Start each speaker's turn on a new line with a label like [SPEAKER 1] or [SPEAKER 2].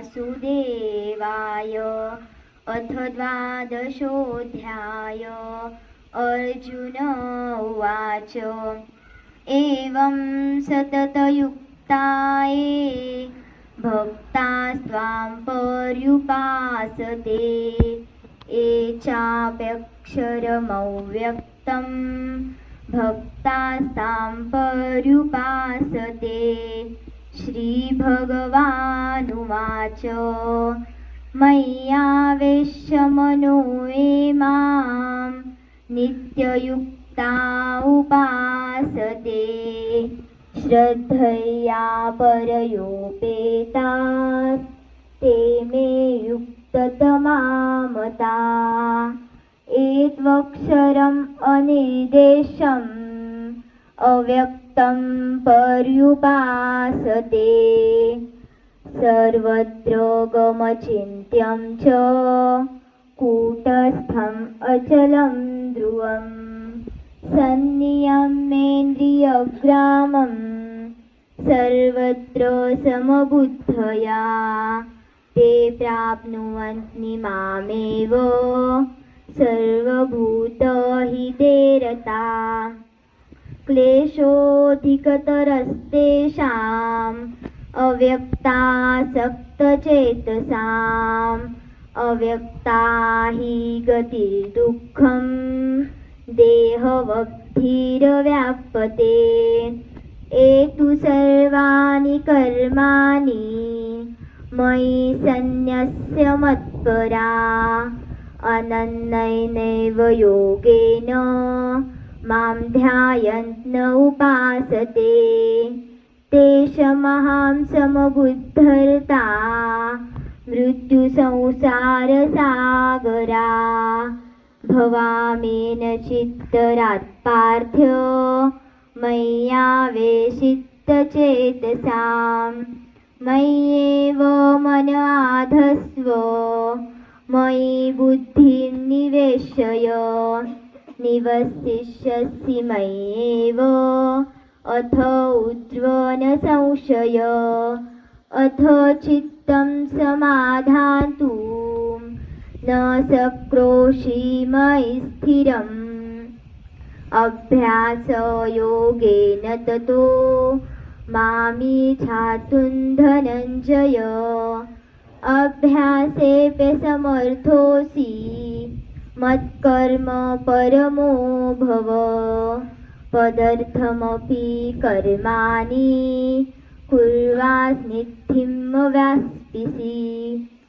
[SPEAKER 1] वासुदेवाय अथ द्वादशोऽध्याय अर्जुन उवाच। एवं सततयुक्ताये भक्तास्त्वां पर्युपासते ये चाप्यक्षरमव्यक्तं भक्तास्तां पर्युपास श्रीभगवानुवाच। मय्यावेश्य मनो ये मां नित्ययुक्ता उपासते। श्रद्धया परयोपेतास् ते मे युक्ततमामता। एत्वक्षरम् अनिर्देशम् अव्यक्तं पर्युपासते। सर्वत्र गमचिन्त्यं च कूटस्थम् अचलं ध्रुवम् सन्नियमेन्द्रियग्रामं सर्वत्र समबुद्धया ते प्राप्नुवन्ति मामेव। सर्वभूतहिते रता क्लेशोऽधिकतरस्तेषाम् अव्यक्तासक्तचेतसाम् अव्यक्ता हि गतिर्दुःखम् देहवद्भिरव्यापते एतु सर्वाणि कर्माणि मयि सन्न्यस्य मत्परा अनन्यैनैव योगेन मां ध्यायन् उपासते तेषमहां समबुद्धर्ता। मृत्युसंसारसागरा। भवामेन चित्तरात् पार्थ्य मय्यावेशितचेतसां। मय्येव मन आधस्व मयि बुद्धिं निवेशय निवसिष्यसि मयेव। अथ उद्ध्वनसंशय अथ चित्तं समाधातु न सक्रोशी मयि स्थिरम्। अभ्यासयोगेन ततो मामीच्छातुं धनञ्जय अभ्यासेऽप्यसमर्थोऽसि મત્કર્મ પરમો ભવ પદાર્થમપી કર્માની કુર્વાસ્નિધિમ વ્યાસ્પિસી